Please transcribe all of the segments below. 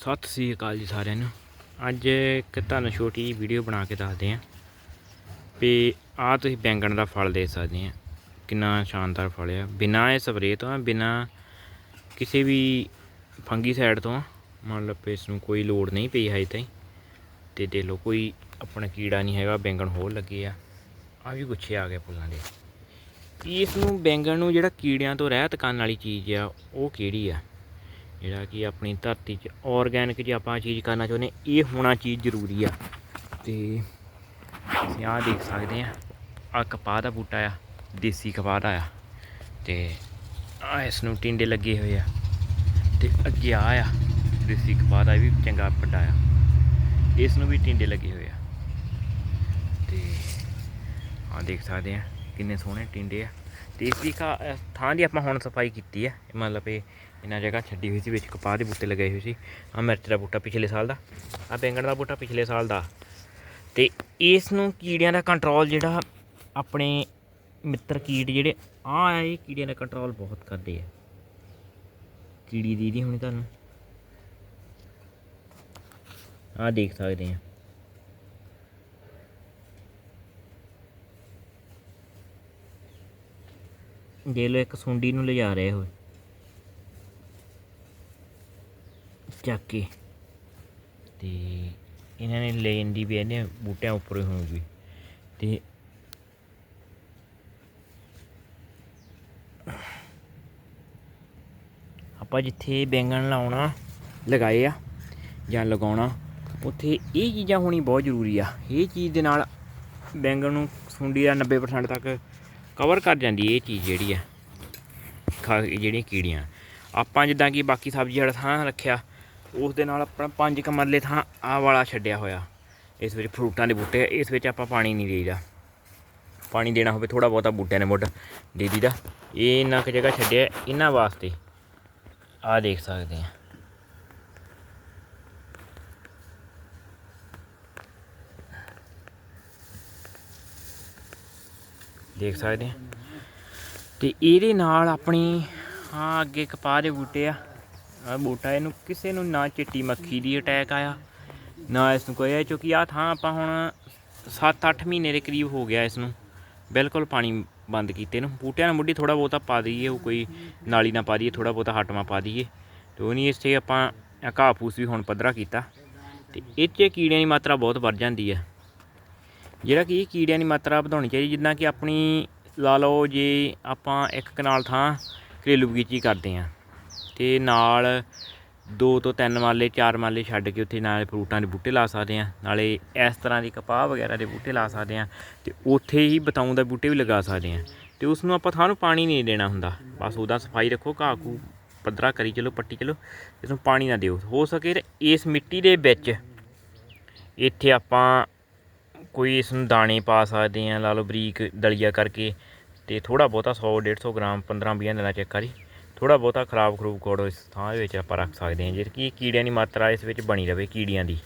ਸਤਿ ਸ੍ਰੀ ਅਕਾਲ ਜੀ ਸਾਰਿਆਂ ਨੂੰ। ਅੱਜ ਇੱਕ ਤੁਹਾਨੂੰ ਛੋਟੀ ਜਿਹੀ ਵੀਡੀਓ ਬਣਾ ਕੇ ਦੱਸਦੇ ਆਂ ਵੀ ਆਹ ਤੁਸੀਂ ਬੈਂਗਣ ਦਾ ਫਲ ਦੇ ਸਕਦੇ ਆ ਕਿੰਨਾ ਸ਼ਾਨਦਾਰ ਫਲ ਆ। ਬਿਨਾਂ ਇਹ ਸਪਰੇਅ ਤੋਂ ਆ, ਬਿਨਾਂ ਕਿਸੇ ਵੀ ਫੰਗੀ ਸਾਈਡ ਤੋਂ ਮੰਨ ਲਓ ਇਸ ਨੂੰ ਕੋਈ ਲੋੜ ਨਹੀਂ ਪਈ ਹੈ ਤਾਈਂ। ਤੇ ਦੇ ਲਓ ਕੋਈ ਆਪਣਾ ਕੀੜਾ ਨਹੀਂ ਹੈਗਾ, ਬੈਂਗਣ ਹੋਰ ਲੱਗੇ ਆ। ਆ ਵੀ ਗੁੱਛੇ ਆ ਗਏ ਫੁੱਲਾਂ ਦੇ। ਇਸ ਨੂੰ ਬੈਂਗਣ ਨੂੰ ਜਿਹੜਾ ਕੀੜਿਆਂ ਤੋਂ ਰਹਿਤ ਕਰਨ ਵਾਲੀ ਚੀਜ਼ ਆ, ਉਹ ਕਿਹੜੀ ਆ? ਜਿਹੜਾ ਕਿ ਆਪਣੀ ਧਰਤੀ 'ਚ ਆਰਗੈਨਿਕ ਜੇ ਆਪਾਂ ਚੀਜ਼ ਕਰਨਾ ਚਾਹੁੰਦੇ, ਇਹ ਹੋਣਾ ਚੀਜ਼ ਜ਼ਰੂਰੀ ਆ। ਤੇ ਅਸੀਂ ਆਹ ਦੇਖ ਸਕਦੇ ਆ ਆ ਕਪਾਹ ਦਾ ਬੂਟਾ ਆ, ਦੇਸੀ ਕਪਾਹ ਦਾ ਆ। ਤੇ ਆ ਇਸ ਨੂੰ ਟਿੰਡੇ ਲੱਗੇ ਹੋਏ ਆ। ਤੇ ਅੱਗੇ ਆ ਆ, ਦੇਸੀ ਕਪਾਹ ਦਾ ਵੀ ਚੰਗਾ ਵੱਡਾ ਆ। ਇਸ ਨੂੰ ਵੀ ਟਿੰਡੇ ਲੱਗੇ ਹੋਏ ਆ। ਤੇ ਆ ਦੇਖ ਸਕਦੇ ਆ ਕਿੰਨੇ ਸੋਹਣੇ ਟਿੰਡੇ ਆ। ਤੇ ਇਸ ਦੀ ਕਾ- ਥਾਂ ਦੀ ਆਪਾਂ ਹੁਣ ਸਫ਼ਾਈ ਕੀਤੀ ਹੈ। ਮਤਲਬ ਇਹ ਇਹਨਾਂ ਜਗ੍ਹਾ ਛੱਡੀ ਹੋਈ ਸੀ, ਵਿੱਚ ਕਪਾਹ ਦੇ ਬੂਟੇ ਲਗਾਏ ਹੋਏ ਸੀ। ਆ ਮਿਰਚ ਦਾ ਬੂਟਾ ਪਿਛਲੇ ਸਾਲ ਦਾ ਆ ਬੈਂਗਣ ਦਾ ਬੂਟਾ ਪਿਛਲੇ ਸਾਲ ਦਾ। ਤੇ ਇਸ ਨੂੰ ਕੀੜਿਆਂ ਦਾ ਕੰਟਰੋਲ ਜਿਹੜਾ ਆਪਣੇ ਮਿੱਤਰ ਕੀਟ ਜਿਹੜੇ ਆ ਇਹ ਕੀੜਿਆਂ ਦਾ ਕੰਟਰੋਲ ਬਹੁਤ ਕਰਦੇ ਆ। ਕੀੜੀ ਦੀਦੀ ਹੁਣੀ ਤੁਹਾਨੂੰ। ਆ ਦੇਖ ਸਕਦੇ ਆ। ਦੇ ਲਓ, ਇੱਕ ਸੁੰਡੀ ਨੂੰ ਲਿਜਾ ਰਹੇ ਹੋਏ। ਚੱਕ ਕੇ। ਤੇ ਇਹਨਾਂ ਨੇ ਲੈ ਜਾਂਦੀ ਵੀ ਇਹਨੇ ਬੂਟਿਆਂ ਉੱਪਰ ਹੀ ਹੋਊਗੀ। ਤੇ ਆਪਾਂ ਜਿੱਥੇ ਬੈਂਗਣ ਲਾਉਣਾ, ਲਗਾਏ ਆ ਜਾਂ ਲਗਾਉਣਾ, ਉੱਥੇ ਇਹ ਚੀਜ਼ਾਂ ਹੋਣੀ ਬਹੁਤ ਜ਼ਰੂਰੀ ਆ। ਇਹ ਚੀਜ਼ ਦੇ ਨਾਲ ਬੈਂਗਣ ਨੂੰ ਸੁੰਡੀ ਦਾ 90% ਤੱਕ ਕਵਰ ਕਰ ਜਾਂਦੀ ਇਹ ਚੀਜ਼ ਜਿਹੜੀ ਆ। ਖਾ ਜਿਹੜੀਆਂ ਕੀੜੀਆਂ। ਆਪਾਂ ਜਿੱਦਾਂ ਕਿ ਬਾਕੀ ਸਬਜ਼ੀ ਵਾਲਾ ਥਾਂ ਰੱਖਿਆ, ਉਸ ਦੇ ਨਾਲ ਆਪਣਾ ਪੰਜ ਕਮਰਲੇ ਥਾਂ ਆਹ ਵਾਲਾ ਛੱਡਿਆ ਹੋਇਆ। ਇਸ ਵਿੱਚ ਫਰੂਟਾਂ ਦੇ ਬੂਟੇ, ਇਸ ਵਿੱਚ ਆਪਾਂ ਪਾਣੀ ਨਹੀਂ ਦੇਈਦਾ। ਪਾਣੀ ਦੇਣਾ ਹੋਵੇ ਥੋੜਾ ਬਹੁਤਾ ਬੂਟਿਆਂ ਨੇ ਮੁੱਢ ਦੇ ਦੀਦਾ ਇਹ ਇੰਨਾ ਕੁ ਜਗ੍ਹਾ ਛੱਡਿਆ ਇਹਨਾਂ ਵਾਸਤੇ। ਆਹ ਦੇਖ ਸਕਦੇ ਆ। ਦੇਖ ਸਕਦੇ ਆ। ਤੇ ਇਹਦੇ ਨਾਲ ਆਪਣੀ, ਹਾਂ, ਅੱਗੇ ਕਪਾਹ ਦੇ ਬੂਟੇ ਆ। ਆ ਬੂਟਾ, ਇਹਨੂੰ ਕਿਸੇ ਨੂੰ ਨਾ ਚਿੱਟੀ ਮੱਖੀ ਦੀ ਅਟੈਕ ਆਇਆ, ਨਾ ਇਸ ਨੂੰ ਕੋਈ ਆਇਆ, ਕਿਉਂਕਿ ਆ ਥਾਂ ਆਪਾਂ ਹੁਣ 7-8 ਮਹੀਨੇ ਦੇ ਕਰੀਬ ਹੋ ਗਿਆ ਇਸ ਨੂੰ ਬਿਲਕੁਲ ਪਾਣੀ ਬੰਦ ਕੀਤੇ ਨੂੰ। ਬੂਟਿਆਂ ਨੂੰ ਮੁੱਢੀ ਥੋੜਾ ਬਹੁਤਾ ਪਾ ਦਈਏ, ਉਹ ਕੋਈ ਨਾਲੀ ਨਾ ਪਾ ਦਈਏ ਥੋੜਾ ਬਹੁਤਾ ਹਟਵਾ ਪਾ ਦਈਏ। ਤੇ ਉਹ ਨਹੀਂ, ਇਸ 'ਤੇ ਆਪਾਂ ਘਾਹ ਫੂਸ ਵੀ ਹੁਣ ਪੱਧਰਾ ਕੀਤਾ। ਤੇ ਇਹ 'ਚ ਕੀੜਿਆਂ ਦੀ ਮਾਤਰਾ ਬਹੁਤ ਵੱਧ ਜਾਂਦੀ ਹੈ ਜਿਹੜਾ ਕਿ ਕੀੜਿਆਂ ਦੀ ਮਾਤਰਾ ਵਧਾਉਣੀ ਚਾਹੀਦੀ, ਜਿੱਦਾਂ ਕਿ ਆਪਣੀ ਲਾ ਲਓ ਜੇ ਆਪਾਂ ਇੱਕ ਕਨਾਲ ਥਾਂ ਘਰੇਲੂ ਬਗੀਚੀ ਕਰਦੇ ਹਾਂ ਤੇ ਨਾਲ ਦੋ ਤੋਂ ਤਿੰਨ ਮਾਲੇ, ਚਾਰ ਮਾਲੇ ਛੱਡ ਕੇ ਉੱਥੇ ਨਾਲੇ ਫਰੂਟਾਂ ਦੇ ਬੂਟੇ ਲਾ ਸਕਦੇ ਹਾਂ, ਨਾਲੇ ਇਸ ਤਰ੍ਹਾਂ ਦੀ ਕਪਾਹ ਵਗੈਰਾ ਦੇ ਬੂਟੇ ਲਾ ਸਕਦੇ ਹਾਂ ਤੇ ਉੱਥੇ ਹੀ ਬਤਾਉਂ ਦਾ ਬੂਟੇ ਵੀ ਲਗਾ ਸਕਦੇ ਹਾਂ ਤੇ ਉਸ ਨੂੰ ਆਪਾਂ ਥਾਂ ਨੂੰ ਪਾਣੀ ਨਹੀਂ ਦੇਣਾ ਹੁੰਦਾ, ਬਸ ਉਹਦਾ ਸਫ਼ਾਈ ਰੱਖੋ, ਘਾਹ ਘੂ ਪੱਧਰਾ ਕਰੀ ਚਲੋ, ਪੱਟੀ ਚਲੋ ਇਸ ਨੂੰ ਪਾਣੀ ਨਾ ਦਿਓ। ਹੋ ਸਕੇ ਤੇ ਇਸ ਮਿੱਟੀ ਦੇ ਵਿੱਚ ਇੱਥੇ ਆਪਾਂ ਕੋਈ ਇਸ ਨੂੰ ਦਾਣੇ ਪਾ ਸਕਦੇ ਆ, ਲਾ ਲਓ ਬਰੀਕ ਦਲੀਆ ਕਰਕੇ ਤੇ ਥੋੜਾ ਬਹੁਤਾ 100 150 ਗ੍ਰਾਮ 15 20 ਦਿਨਾਂ ਚੈੱਕ ਕਰੀ ਥੋੜਾ ਬਹੁਤਾ ਖਰਾਬ ਖਰੂਬ ਕੋੜ ਇਸ ਥਾਂ ਦੇ ਵਿੱਚ ਆਪਾਂ ਰੱਖ ਸਕਦੇ ਹਾਂ, ਜਿਹੜੀ ਕਿ ਕੀੜਿਆਂ ਦੀ ਮਾਤਰਾ ਇਸ ਵਿੱਚ ਬਣੀ ਰਵੇ ਕੀੜੀਆਂ ਦੀ,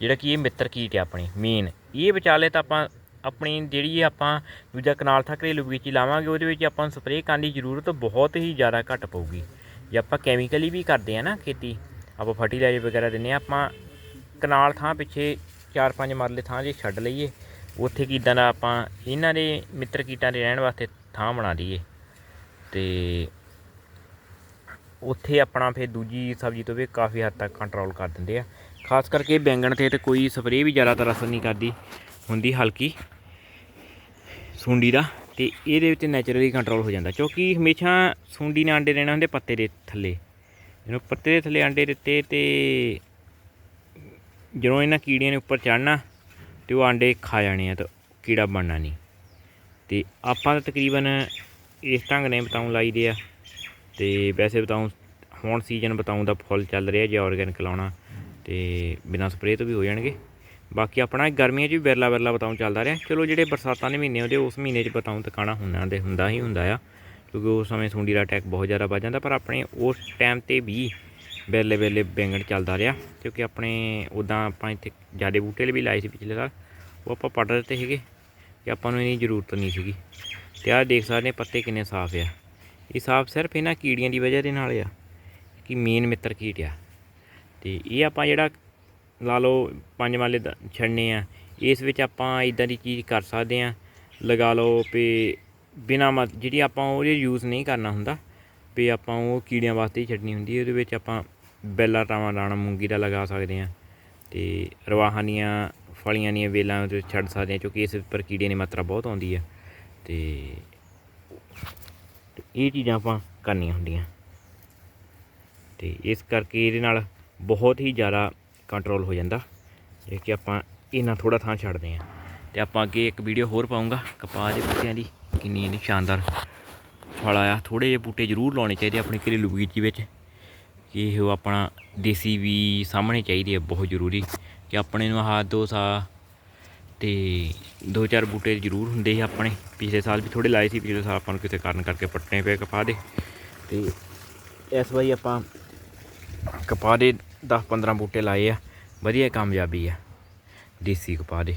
ਜਿਹੜਾ ਕਿ ਇਹ ਮਿੱਤਰ ਕੀਟ ਹੈ ਆਪਣੀ ਮੇਨ ਇਹ ਵਿਚਾਲੇ ਤਾਂ ਆਪਾਂ ਆਪਣੀ ਜਿਹੜੀ ਆਪਾਂ ਦੂਜਾ ਕਨਾਲ ਥਾ ਘਰੇਲੂ ਬਗੀਚੀ ਲਾਵਾਂਗੇ, ਉਹਦੇ ਵਿੱਚ ਆਪਾਂ ਨੂੰ ਸਪਰੇਅ ਕਰਨ ਦੀ ਜ਼ਰੂਰਤ ਬਹੁਤ ਹੀ ਜ਼ਿਆਦਾ ਘੱਟ ਪਊਗੀ, ਜੇ ਆਪਾਂ ਕੈਮੀਕਲੀ ਵੀ ਕਰਦੇ ਆ ਨਾ ਖੇਤੀ, ਆਪਾਂ ਫਰਟੀਲਾਈਜ਼ਰ ਵਗੈਰਾ ਦਿੰਨੇ ਆ ਆਪਾਂ ਕਨਾਲ ਥਾਂ ਪਿੱਛੇ ਚਾਰ ਪੰਜ ਮਰਲੇ ਥਾਂ ਜੇ ਛੱਡ ਲਈਏ, ਉੱਥੇ ਕਿਦਾਂ ਦਾ ਆਪਾਂ ਇਹਨਾਂ ਦੇ ਮਿੱਤਰ ਕੀਟਾਂ ਦੇ ਰਹਿਣ ਵਾਸਤੇ ਥਾਂ ਬਣਾ ਦਈਏ। ਤੇ ਉੱਥੇ ਆਪਣਾ ਫਿਰ ਦੂਜੀ ਸਬਜ਼ੀ ਤੋਂ ਵੀ ਕਾਫੀ ਹੱਦ ਤੱਕ ਕੰਟਰੋਲ ਕਰ ਦਿੰਦੇ ਆ। ਖਾਸ ਕਰਕੇ ਬੈਂਗਣ ਤੇ ਤੇ ਕੋਈ ਸਪਰੇਅ ਵੀ ਜ਼ਿਆਦਾਤਰ ਅਸਰ ਨਹੀਂ ਕਰਦੀ, ਹੁੰਦੀ ਹਲਕੀ ਸੁੰਡੀ ਦਾ, ਤੇ ਇਹਦੇ ਵਿੱਚ ਨੈਚੁਰਲੀ ਕੰਟਰੋਲ ਹੋ ਜਾਂਦਾ। ਕਿਉਂਕਿ ਹਮੇਸ਼ਾ ਸੁੰਡੀ ਨੇ ਆਂਡੇ ਦੇਣਾ ਹੁੰਦੇ ਪੱਤੇ ਦੇ ਥੱਲੇ। ਇਹਨੂੰ ਪੱਤੇ ਦੇ ਥੱਲੇ ਆਂਡੇ ਦਿੱਤੇ ਤੇ ਜਦੋਂ ਇਹਨਾਂ ਕੀੜਿਆਂ ਨੇ ਉੱਪਰ ਚੜਨਾ ਤੇ ਉਹ ਆਂਡੇ ਖਾ ਜਾਣੇ ਆ ਤਾਂ ਕੀੜਾ ਬਣਨਾ ਨਹੀਂ। ਤੇ ਆਪਾਂ ਤਾਂ ਤਕਰੀਬਨ ਇਸ ਢੰਗ ਨੇ ਬਤਾਉਂ ਲਾਈ ਦੇ ਆ। ਤੇ ਵੈਸੇ ਬਤਾਉਂ, ਹੁਣ ਸੀਜ਼ਨ ਬਤਾਉਂ ਦਾ ਫੁੱਲ ਚੱਲ ਰਿਹਾ ਜੇ ਆਰਗੈਨਿਕ ਲਾਉਣਾ, ਤੇ ਬਿਨਾਂ ਸਪਰੇਅ ਤੋਂ ਵੀ ਹੋ ਜਾਣਗੇ। ਬਾਕੀ ਆਪਣਾ ਗਰਮੀਆਂ 'ਚ ਵੀ ਬਿਰਲਾ ਬਿਰਲਾ ਬਤਾਉਂ ਚੱਲਦਾ ਰਿਹਾ। ਚਲੋ ਜਿਹੜੇ ਬਰਸਾਤਾਂ ਦੇ ਮਹੀਨੇ ਹੁੰਦੇ, ਉਸ ਮਹੀਨੇ 'ਚ ਬਤਾਉਂ ਟਿਕਾਣਾ ਹੁੰਦਾ ਦੇ ਹੁੰਦਾ ਹੀ ਹੁੰਦਾ ਆ, ਕਿਉਂਕਿ ਉਸ ਸਮੇਂ ਸੁੰਡੀ ਦਾ ਅਟੈਕ ਬਹੁਤ ਜ਼ਿਆਦਾ ਵੱਧ ਜਾਂਦਾ, ਪਰ ਆਪਣੇ ਉਸ ਟਾਈਮ ਤੇ ਵੀ ਵੇਲੇ ਵੇਲੇ ਬੈਂਗਣ ਚੱਲਦਾ ਰਿਹਾ ਕਿਉਂਕਿ ਆਪਣੇ ਉਦਾਂ ਆਪਾਂ ਇੱਥੇ ਜਿਆਦੇ ਬੂਟੇ ਵੀ ਲਾਏ ਸੀ ਪਿਛਲੇ ਸਾਲ, ਉਹ ਆਪਾਂ ਪੱਟ ਦਿੱਤੇ ਸੀਗੇ ਕਿ ਆਪਾਂ ਨੂੰ ਇਹਦੀ ਜ਼ਰੂਰਤ ਨਹੀਂ ਸੀਗੀ। ਤੇ ਆਹ ਦੇਖ ਸਕਦੇ ਪੱਤੇ ਕਿੰਨੇ ਸਾਫ਼ ਆ। ਇਹ ਸਾਫ਼ ਸਿਰਫ ਇਹਨਾਂ ਕੀੜੀਆਂ ਦੀ ਵਜ੍ਹਾ ਦੇ ਨਾਲ ਆ ਕਿ ਮੇਨ ਮਿੱਤਰ ਕੀਟ ਆ। ਤੇ ਇਹ ਆਪਾਂ ਜਿਹੜਾ ਲਾ ਲਓ ਪੰਜ ਮਾਲੇ ਦਾ ਆ, ਇਸ ਵਿੱਚ ਆਪਾਂ ਇਦਾਂ ਦੀ ਚੀਜ਼ ਕਰ ਸਕਦੇ ਆ ਲਗਾ ਲਓ ਵੀ ਬਿਨਾ ਮਤ, ਜਿਹੜੀ ਆਪਾਂ ਉਹਦੇ ਯੂਜ਼ ਨਹੀਂ ਕਰਨਾ ਹੁੰਦਾ, ਵੀ ਆਪਾਂ ਉਹ ਕੀੜਿਆਂ ਵਾਸਤੇ ਹੀ ਛੱਡਣੀ ਹੁੰਦੀ ਹੈ, ਉਹਦੇ ਵਿੱਚ ਆਪਾਂ ਬੈਲਾ, ਟਾਵਾਂ, ਦਾਣਾ ਮੂੰਗੀ ਦਾ ਲਗਾ ਸਕਦੇ ਆ ਤੇ ਰਵਾਹਾਂ ਦੀਆਂ ਫਲੀਆਂ ਦੀਆਂ ਵੇਲਾਂ ਜੋ ਛੱਡ ਸਕਦੇ ਆ ਕਿਉਂਕਿ ਇਸ ਉੱਪਰ ਕੀੜਿਆਂ ਦੀ ਮਾਤਰਾ ਬਹੁਤ ਆਉਂਦੀ ਹੈ ਤੇ ਇਹ ਚੀਜ਼ਾਂ ਆਪਾਂ ਕਰਨੀਆਂ ਹੁੰਦੀਆਂ। ਤੇ ਇਸ ਕਰਕੇ ਇਹਦੇ ਨਾਲ ਬਹੁਤ ਹੀ ਜ਼ਿਆਦਾ ਕੰਟਰੋਲ ਹੋ ਜਾਂਦਾ ਜੇ ਕਿ ਆਪਾਂ ਇਹਨਾਂ ਥੋੜਾ ਥਾਂ ਛੱਡਦੇ ਆ ਤੇ ਆਪਾਂ ਅੱਗੇ ਇੱਕ ਵੀਡੀਓ ਹੋਰ ਪਾਉਂਗਾ। ਕਪਾਹ ਦੇ ਬੂਟਿਆਂ ਦੀ ਕਿੰਨੀ ਇਹਦੀ ਸ਼ਾਨਦਾਰ ਫਲ ਆਇਆ। ਥੋੜੇ ਜਿਹੇ ਬੂਟੇ ਜ਼ਰੂਰ ਲਾਉਣੇ ਚਾਹੀਦੇ ਆਪਣੇ ਘਰੇਲੂ ਬਗੀਚੀ ਵਿੱਚ। ਕਿ ਇਹ ਆਪਣਾ ਦੇਸੀ ਵੀ ਸਾਹਮਣੇ ਚਾਹੀਦੀ ਹੈ, ਬਹੁਤ ਜ਼ਰੂਰੀ ਕਿ ਆਪਣੇ ਨੂੰ ਆਹ ਦੋ ਸਾ ਤੇ ਦੋ ਚਾਰ ਬੂਟੇ ਜ਼ਰੂਰ ਹੁੰਦੇ ਸੀ ਆਪਣੇ। ਪਿਛਲੇ ਸਾਲ ਵੀ ਥੋੜੇ ਲਾਏ ਸੀ, ਪਿਛਲੇ ਸਾਲ ਆਪਾਂ ਨੂੰ ਕਿਸੇ ਕਾਰਨ ਕਰਕੇ ਪੱਟਣੇ ਪਏ ਕਪਾਹ ਦੇ। ਤੇ ਇਸ ਵਾਰੀ ਆਪਾਂ ਕਪਾਹ ਦੇ 10 15 ਬੂਟੇ ਲਾਏ ਆ, ਵਧੀਆ ਕਾਮਯਾਬੀ ਆ ਦੇਸੀ ਕਪਾਹ ਦੇ।